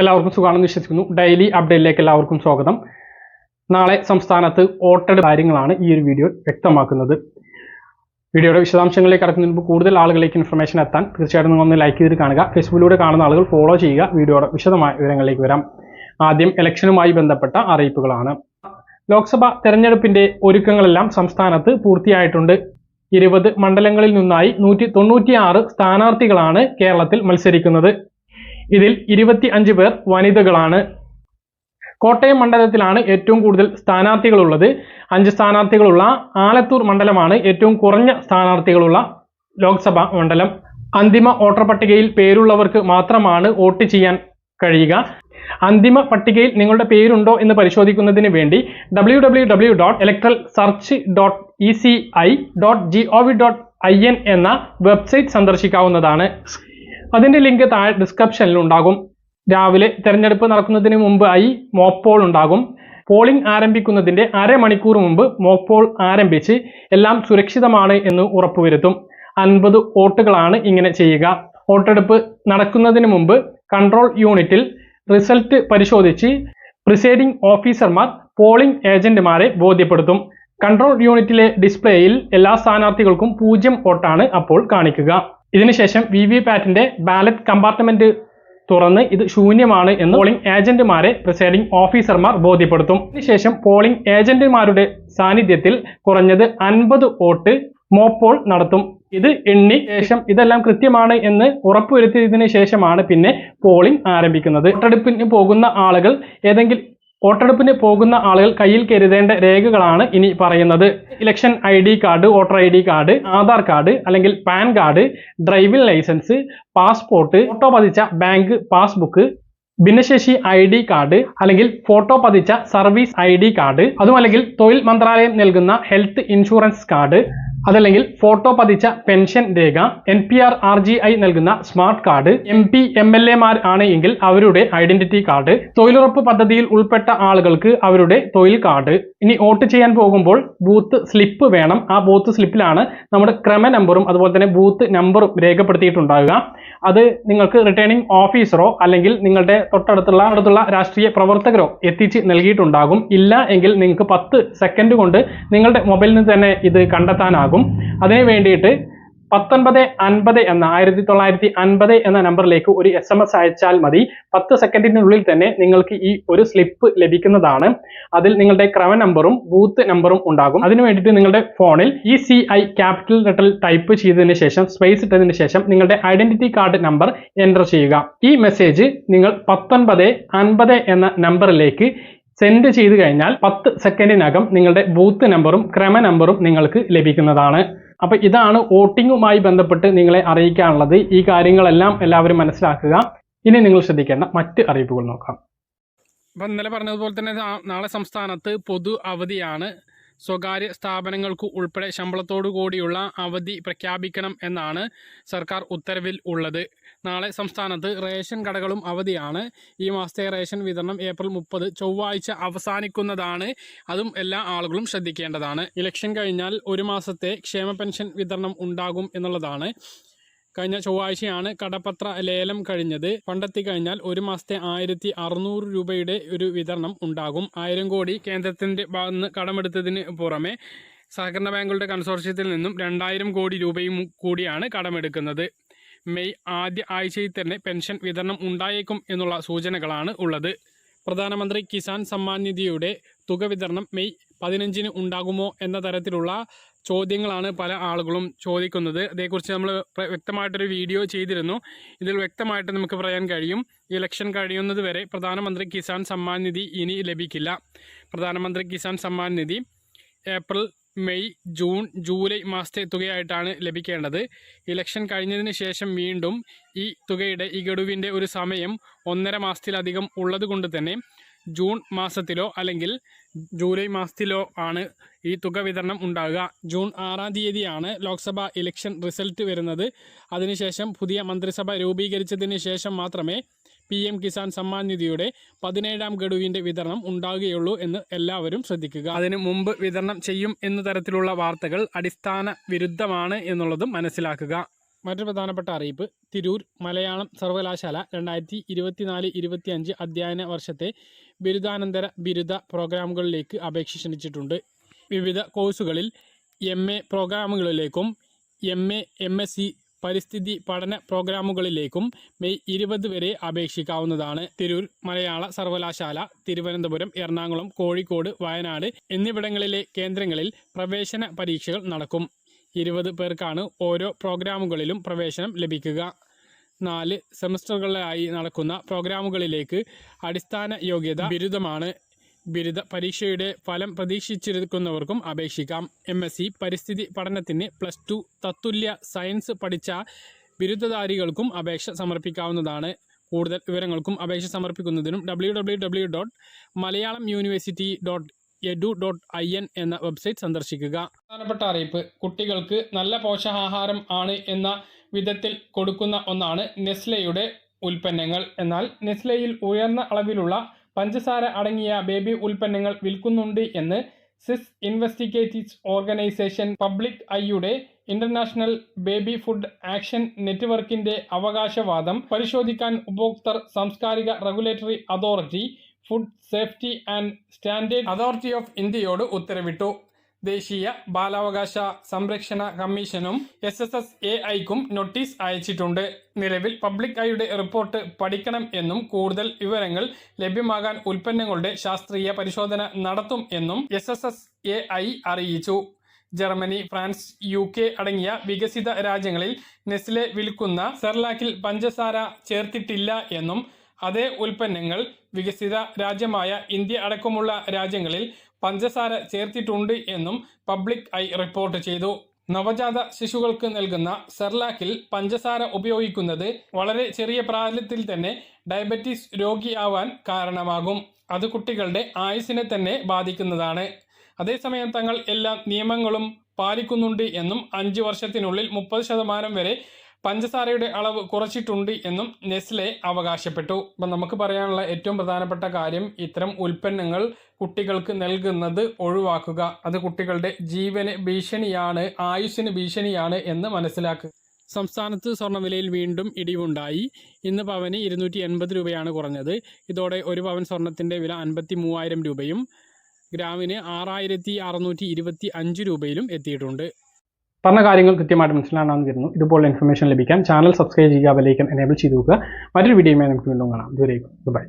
എല്ലാവർക്കും സുഖമാണെന്ന് വിശ്വസിക്കുന്നു. ഡെയിലി അപ്ഡേറ്റിലേക്ക് എല്ലാവർക്കും സ്വാഗതം. നാളെ സംസ്ഥാനത്ത് വോട്ടെടുപ്പ് കാര്യങ്ങളാണ് ഈ ഒരു വീഡിയോ വ്യക്തമാക്കുന്നത്. വീഡിയോയുടെ വിശദാംശങ്ങളിലേക്ക് കടക്കുന്നതിന് മുമ്പ് കൂടുതൽ ആളുകളിലേക്ക് ഇൻഫർമേഷൻ എത്താൻ തീർച്ചയായിട്ടും നിങ്ങൾ ഒന്ന് ലൈക്ക് ചെയ്ത് കാണുക. ഫേസ്ബുക്കിലൂടെ കാണുന്ന ആളുകൾ ഫോളോ ചെയ്യുക. വീഡിയോയുടെ വിശദമായ വിവരങ്ങളിലേക്ക് വരാം. ആദ്യം ഇലക്ഷനുമായി ബന്ധപ്പെട്ട അറിയിപ്പുകളാണ്. ലോക്സഭാ തെരഞ്ഞെടുപ്പിന്റെ ഒരുക്കങ്ങളെല്ലാം സംസ്ഥാനത്ത് പൂർത്തിയായിട്ടുണ്ട്. ഇരുപത് മണ്ഡലങ്ങളിൽ നിന്നായി നൂറ്റി തൊണ്ണൂറ്റിയാറ് സ്ഥാനാർത്ഥികളാണ് കേരളത്തിൽ മത്സരിക്കുന്നത്. ഇതിൽ ഇരുപത്തി അഞ്ച് പേർ വനിതകളാണ്. കോട്ടയം മണ്ഡലത്തിലാണ് ഏറ്റവും കൂടുതൽ സ്ഥാനാർത്ഥികളുള്ളത്. അഞ്ച് സ്ഥാനാർത്ഥികളുള്ള ആലത്തൂർ മണ്ഡലമാണ് ഏറ്റവും കുറഞ്ഞ സ്ഥാനാർത്ഥികളുള്ള ലോക്സഭാ മണ്ഡലം. അന്തിമ വോട്ടർ പട്ടികയിൽ പേരുള്ളവർക്ക് മാത്രമാണ് വോട്ട് ചെയ്യാൻ കഴിയുക. അന്തിമ പട്ടികയിൽ നിങ്ങളുടെ പേരുണ്ടോ എന്ന് പരിശോധിക്കുന്നതിന് വേണ്ടി W W W dot electoral search dot E C I dot G O V dot I N എന്ന വെബ്സൈറ്റ് സന്ദർശിക്കാവുന്നതാണ്. അതിന്റെ ലിങ്ക് താഴെ ഡിസ്ക്രിപ്ഷനിൽ ഉണ്ടാകും. രാവിലെ തെരഞ്ഞെടുപ്പ് നടക്കുന്നതിന് മുമ്പായി മോക്ക് പോൾ ഉണ്ടാകും. പോളിംഗ് ആരംഭിക്കുന്നതിന്റെ അരമണിക്കൂർ മുമ്പ് മോക്ക് പോൾ ആരംഭിച്ച് എല്ലാം സുരക്ഷിതമാണ് എന്ന് ഉറപ്പുവരുത്തും. അൻപത് വോട്ടുകളാണ് ഇങ്ങനെ ചെയ്യുക. വോട്ടെടുപ്പ് നടക്കുന്നതിന് മുമ്പ് കൺട്രോൾ യൂണിറ്റിൽ റിസൾട്ട് പരിശോധിച്ച് പ്രിസൈഡിംഗ് ഓഫീസർമാർ പോളിംഗ് ഏജന്റുമാരെ ബോധ്യപ്പെടുത്തും. കൺട്രോൾ യൂണിറ്റിലെ ഡിസ്പ്ലേയിൽ എല്ലാ സ്ഥാനാർത്ഥികൾക്കും പൂജ്യം വോട്ടാണ് അപ്പോൾ കാണിക്കുക. ഇതിനുശേഷം വി വി പാറ്റിന്റെ ബാലറ്റ് കമ്പാർട്ട്മെന്റ് തുറന്ന് ഇത് ശൂന്യമാണ് എന്ന് പോളിംഗ് ഏജന്റുമാരെ പ്രിസൈഡിംഗ് ഓഫീസർമാർ ബോധ്യപ്പെടുത്തും. ഇതിനുശേഷം പോളിംഗ് ഏജന്റുമാരുടെ സാന്നിധ്യത്തിൽ കുറഞ്ഞത് അൻപത് വോട്ട് മോപ്പോൾ നടത്തും. ഇത് എണ്ണി ശേഷം ഇതെല്ലാം കൃത്യമാണ് എന്ന് ഉറപ്പുവരുത്തിയതിനു ശേഷമാണ് പിന്നെ പോളിംഗ് ആരംഭിക്കുന്നത്. വോട്ടെടുപ്പിന് പോകുന്ന ആളുകൾ ഏതെങ്കിലും വോട്ടെടുപ്പിന് പോകുന്ന ആളുകൾ കയ്യിൽ കരുതേണ്ട രേഖകളാണ് ഇനി പറയുന്നത്. Election I D card voter I D card Aadhaar card അല്ലെങ്കിൽ PAN card driving licence passport photo പതിച്ച ബാങ്ക് പാസ്ബുക്ക് ഭിന്നശേഷി ഐ ഡി കാർഡ് അല്ലെങ്കിൽ ഫോട്ടോ പതിച്ച സർവീസ് ഐ ഡി കാർഡ് അതുമല്ലെങ്കിൽ തൊഴിൽ മന്ത്രാലയം നൽകുന്ന ഹെൽത്ത് ഇൻഷുറൻസ് കാർഡ് അതല്ലെങ്കിൽ ഫോട്ടോ പതിച്ച pension Rekha N P R R G I നൽകുന്ന smart card M P M L എമാർ ആണ് എങ്കിൽ അവരുടെ ഐഡന്റിറ്റി കാർഡ് തൊഴിലുറപ്പ് പദ്ധതിയിൽ ഉൾപ്പെട്ട ആളുകൾക്ക് അവരുടെ തൊഴിൽ കാർഡ് ഇനി വോട്ട് ചെയ്യാൻ പോകുമ്പോൾ ബൂത്ത് സ്ലിപ്പ് വേണം. ആ ബൂത്ത് സ്ലിപ്പിലാണ് നമ്മുടെ ക്രമ നമ്പറും അതുപോലെ തന്നെ ബൂത്ത് നമ്പറും രേഖപ്പെടുത്തിയിട്ടുണ്ടാകുക അത് നിങ്ങൾക്ക് റിട്ടേണിംഗ് ഓഫീസറോ അല്ലെങ്കിൽ നിങ്ങളുടെ തൊട്ടടുത്തുള്ള അടുത്തുള്ള രാഷ്ട്രീയ പ്രവർത്തകരോ എത്തിച്ച് നൽകിയിട്ടുണ്ടാകും. ഇല്ല എങ്കിൽ നിങ്ങൾക്ക് പത്ത് സെക്കൻഡ് കൊണ്ട് നിങ്ങളുടെ മൊബൈലിൽ നിന്ന് തന്നെ ഇത് കണ്ടെത്താനാകും. അതിനു വേണ്ടിയിട്ട് പത്തൊൻപത് അൻപത് എന്ന ആയിരത്തി തൊള്ളായിരത്തി അൻപത് എന്ന നമ്പറിലേക്ക് ഒരു എസ് എം എസ് അയച്ചാൽ മതി. പത്ത് സെക്കൻഡിനുള്ളിൽ തന്നെ നിങ്ങൾക്ക് ഈ ഒരു സ്ലിപ്പ് ലഭിക്കുന്നതാണ്. അതിൽ നിങ്ങളുടെ ക്രമ നമ്പറും ബൂത്ത് നമ്പറും ഉണ്ടാകും. അതിന് വേണ്ടിയിട്ട് നിങ്ങളുടെ ഫോണിൽ E C I capital letter type ചെയ്തതിന് ശേഷം സ്പേസ് ഇട്ടതിന് ശേഷം നിങ്ങളുടെ ഐഡന്റിറ്റി കാർഡ് നമ്പർ എന്റർ ചെയ്യുക. ഈ മെസ്സേജ് നിങ്ങൾ പത്തൊൻപത് അൻപത് എന്ന നമ്പറിലേക്ക് സെൻഡ് ചെയ്ത് കഴിഞ്ഞാൽ പത്ത് സെക്കൻഡിനകം നിങ്ങളുടെ ബൂത്ത് നമ്പറും ക്രമ നമ്പറും നിങ്ങൾക്ക് ലഭിക്കുന്നതാണ്. അപ്പൊ ഇതാണ് വോട്ടിങ്ങുമായി ബന്ധപ്പെട്ട് നിങ്ങളെ അറിയിക്കാനുള്ളത്. ഈ കാര്യങ്ങളെല്ലാം എല്ലാവരും മനസ്സിലാക്കുക. ഇനി നിങ്ങൾ ശ്രദ്ധിക്കേണ്ട മറ്റ് അറിയിപ്പുകൾ നോക്കാം. അപ്പൊ ഇന്നലെ പറഞ്ഞതുപോലെ തന്നെ നാളെ സംസ്ഥാനത്ത് പൊതു അവധിയാണ്. സ്വകാര്യ സ്ഥാപനങ്ങൾക്ക് ഉൾപ്പെടെ ശമ്പളത്തോടു കൂടിയുള്ള അവധി പ്രഖ്യാപിക്കണം എന്നാണ് സർക്കാർ ഉത്തരവിൽ ഉള്ളത്. നാളെ സംസ്ഥാനത്ത് റേഷൻ കടകളും അവധിയാണ്. ഈ മാസത്തെ റേഷൻ വിതരണം ഏപ്രിൽ മുപ്പത് ചൊവ്വാഴ്ച അവസാനിക്കുന്നതാണ്. അതും എല്ലാ ആളുകളും ശ്രദ്ധിക്കേണ്ടതാണ്. ഇലക്ഷൻ കഴിഞ്ഞാൽ ഒരു മാസത്തെ ക്ഷേമ പെൻഷൻ വിതരണം ഉണ്ടാകും എന്നുള്ളതാണ് കഴിഞ്ഞ ചൊവ്വാഴ്ചയാണ് കടപ്പത്ര ലേലം കഴിഞ്ഞത്. കണ്ടെത്തി കഴിഞ്ഞാൽ ഒരു മാസത്തെ ആയിരത്തി അറുന്നൂറ് രൂപയുടെ ഒരു വിതരണം ഉണ്ടാകും. ആയിരം കോടി കേന്ദ്രത്തിന്റെ ഭാഗത്തുനിന്ന് കടമെടുത്തതിന് പുറമെ സഹകരണ ബാങ്കുകളുടെ കൺസോർഷ്യത്തിൽ നിന്നും രണ്ടായിരം കോടി രൂപയും കൂടിയാണ് കടമെടുക്കുന്നത്. മെയ് ആദ്യ ആഴ്ചയിൽ തന്നെ പെൻഷൻ വിതരണം ഉണ്ടായേക്കും എന്നുള്ള സൂചനകളാണ് ഉള്ളത്. പ്രധാനമന്ത്രി കിസാൻ സമ്മാൻ നിധിയുടെ തുക വിതരണം മെയ് പതിനഞ്ചിന് ഉണ്ടാകുമോ എന്ന തരത്തിലുള്ള ചോദ്യങ്ങളാണ് പല ആളുകളും ചോദിക്കുന്നത്. അതേക്കുറിച്ച് നമ്മൾ വ്യക്തമായിട്ടൊരു വീഡിയോ ചെയ്തിരുന്നു. ഇതിൽ വ്യക്തമായിട്ട് നമുക്ക് പറയാൻ കഴിയും. ഇലക്ഷൻ കഴിയുന്നത് വരെ പ്രധാനമന്ത്രി കിസാൻ സമ്മാൻ നിധി ഇനി ലഭിക്കില്ല. പ്രധാനമന്ത്രി Kisan Samman Nidhi April May June July മാസത്തെ തുകയായിട്ടാണ് ലഭിക്കേണ്ടത്. ഇലക്ഷൻ കഴിഞ്ഞതിന് ശേഷം വീണ്ടും ഈ തുകയുടെ ഈ ഗഡുവിന്റെ ഒരു സമയം ഒന്നര മാസത്തിലധികം ഉള്ളത് കൊണ്ട് തന്നെ ജൂൺ മാസത്തിലോ അല്ലെങ്കിൽ ജൂലൈ മാസത്തിലോ ആണ് ഈ തുക വിതരണം ഉണ്ടാകുക. ജൂൺ ആറാം തീയതിയാണ് ലോക്സഭാ ഇലക്ഷൻ റിസൾട്ട് വരുന്നത്. അതിനുശേഷം പുതിയ മന്ത്രിസഭ രൂപീകരിച്ചതിന് ശേഷം മാത്രമേ പി എം കിസാൻ സമ്മാൻ നിധിയുടെ പതിനേഴാം ഗഡുവിന്റെ വിതരണം ഉണ്ടാകുകയുള്ളൂ എന്ന് എല്ലാവരും ശ്രദ്ധിക്കുക. അതിന് മുമ്പ് വിതരണം ചെയ്യും എന്ന തരത്തിലുള്ള വാർത്തകൾ അടിസ്ഥാന വിരുദ്ധമാണ് എന്നുള്ളതും മനസ്സിലാക്കുക. മറ്റൊരു പ്രധാനപ്പെട്ട അറിയിപ്പ്. തിരൂർ മലയാളം സർവകലാശാല രണ്ടായിരത്തി ഇരുപത്തിനാല് ഇരുപത്തിയഞ്ച് അധ്യയന വർഷത്തെ ബിരുദാനന്തര ബിരുദ പ്രോഗ്രാമുകളിലേക്ക് അപേക്ഷ ക്ഷണിച്ചിട്ടുണ്ട് വിവിധ കോഴ്സുകളിൽ M A പ്രോഗ്രാമുകളിലേക്കും M A M S C പരിസ്ഥിതി പഠന പ്രോഗ്രാമുകളിലേക്കും മെയ് ഇരുപത് വരെ അപേക്ഷിക്കാവുന്നതാണ്. തിരൂർ മലയാള സർവകലാശാല തിരുവനന്തപുരം എറണാകുളം കോഴിക്കോട് വയനാട് എന്നിവിടങ്ങളിലെ കേന്ദ്രങ്ങളിൽ പ്രവേശന പരീക്ഷകൾ നടക്കും. ഇരുപത് പേർക്കാണ് ഓരോ പ്രോഗ്രാമുകളിലും പ്രവേശനം ലഭിക്കുക. നാല് സെമസ്റ്ററുകളിലായി നടക്കുന്ന പ്രോഗ്രാമുകളിലേക്ക് അടിസ്ഥാന യോഗ്യത ബിരുദമാണ്. ബിരുദ പരീക്ഷയുടെ ഫലം പ്രതീക്ഷിച്ചിരിക്കുന്നവർക്കും അപേക്ഷിക്കാം. എം എസ് സി പരിസ്ഥിതി പഠനത്തിന് പ്ലസ് ടു തത്തുല്യ സയൻസ് പഠിച്ച ബിരുദധാരികൾക്കും അപേക്ഷ സമർപ്പിക്കാവുന്നതാണ്. കൂടുതൽ വിവരങ്ങൾക്കും അപേക്ഷ സമർപ്പിക്കുന്നതിനും W W W dot Malayalam university dot edu dot I N എന്ന വെബ്സൈറ്റ് സന്ദർശിക്കുക. പ്രധാനപ്പെട്ട അറിയിപ്പ് കുട്ടികൾക്ക് നല്ല പോഷകാഹാരം ആണ് എന്ന വിധത്തിൽ കൊടുക്കുന്ന ഒന്നാണ് നെസ്ലയുടെ ഉൽപ്പന്നങ്ങൾ. എന്നാൽ നെസ്ലയിൽ ഉയർന്ന അളവിലുള്ള പഞ്ചസാര അടങ്ങിയ ബേബി ഉൽപ്പന്നങ്ങൾ വിൽക്കുന്നുണ്ട് എന്ന് സിസ് ഇൻവെസ്റ്റിഗേറ്റീവ്സ് ഓർഗനൈസേഷൻ പബ്ലിക് ഐയുടെ ഇന്റർനാഷണൽ ബേബി ഫുഡ് ആക്ഷൻ നെറ്റ്വർക്കിന്റെ അവകാശവാദം പരിശോധിക്കാൻ ഉപഭോക്തൃ സാംസ്കാരിക regulatory authority food safety and standard authority of ഇന്ത്യയോട് ഉത്തരവിട്ടു. ദേശീയ ബാലാവകാശ സംരക്ഷണ കമ്മീഷനും എസ് എസ് എസ് എ ഐക്കും നോട്ടീസ് അയച്ചിട്ടുണ്ട്. നിലവിൽ പബ്ലിക് ഐയുടെ റിപ്പോർട്ട് പഠിക്കണം എന്നും കൂടുതൽ വിവരങ്ങൾ ലഭ്യമാകാൻ ഉൽപ്പന്നങ്ങളുടെ ശാസ്ത്രീയ പരിശോധന നടത്തും എന്നും S S S A I അറിയിച്ചു. ജർമ്മനി ഫ്രാൻസ് യു കെ അടങ്ങിയ വികസിത രാജ്യങ്ങളിൽ നെസ്ലെ വിൽക്കുന്ന സെർലാക്കിൽ പഞ്ചസാര ചേർത്തിട്ടില്ല എന്നും അതേ ഉൽപ്പന്നങ്ങൾ വികസിത രാജ്യമായ ഇന്ത്യ അടക്കമുള്ള രാജ്യങ്ങളിൽ പഞ്ചസാര ചേർത്തിട്ടുണ്ട് എന്നും പബ്ലിക് ഐ റിപ്പോർട്ട് ചെയ്തു. നവജാത ശിശുക്കൾക്ക് നൽകുന്ന സെർലാക്കിൽ പഞ്ചസാര ഉപയോഗിക്കുന്നത് വളരെ ചെറിയ പ്രായത്തിൽ തന്നെ ഡയബറ്റീസ് രോഗിയാവാൻ കാരണമാകും. അത് കുട്ടികളുടെ ആയുസിനെ തന്നെ ബാധിക്കുന്നതാണ്. അതേസമയം തങ്ങൾ എല്ലാ നിയമങ്ങളും പാലിക്കുന്നുണ്ട് എന്നും അഞ്ച് വർഷത്തിനുള്ളിൽ മുപ്പത് ശതമാനം വരെ പഞ്ചസാരയുടെ അളവ് കുറച്ചിട്ടുണ്ട് എന്നും നെസ്ലെ അവകാശപ്പെട്ടു. അപ്പം നമുക്ക് പറയാനുള്ള ഏറ്റവും പ്രധാനപ്പെട്ട കാര്യം ഇത്തരം ഉൽപ്പന്നങ്ങൾ കുട്ടികൾക്ക് നൽകുന്നത് ഒഴിവാക്കുക. അത് കുട്ടികളുടെ ജീവന് ഭീഷണിയാണ് ആയുസ്സിന് ഭീഷണിയാണ് എന്ന് മനസ്സിലാക്കുക. സംസ്ഥാനത്ത് സ്വർണവിലയിൽ വീണ്ടും ഇടിവുണ്ടായി. ഇന്ന് പവന് ഇരുന്നൂറ്റി എൺപത് രൂപയാണ് കുറഞ്ഞത്. ഇതോടെ ഒരു പവൻ സ്വർണത്തിന്റെ വില അൻപത്തി മൂവായിരം രൂപയും ഗ്രാമിന് ആറായിരത്തി അറുന്നൂറ്റി ഇരുപത്തി അഞ്ച് രൂപയിലും എത്തിയിട്ടുണ്ട്. പറഞ്ഞ കാര്യങ്ങൾ കൃത്യമായിട്ട് മനസ്സിലാണെന്ന് കരുതുന്നു ഇതുപോലുള്ള ഇൻഫർമേഷൻ ലഭിക്കാൻ ചാനൽ സബ്സ്ക്രൈബ് ചെയ്യുക വിലയിക്കാൻ എനേബിൾ ചെയ്ത് നോക്കുക മറ്റൊരു വീഡിയോയുമായി നമുക്ക് വീണ്ടും കാണാം. ദൂരേക്കും ബൈ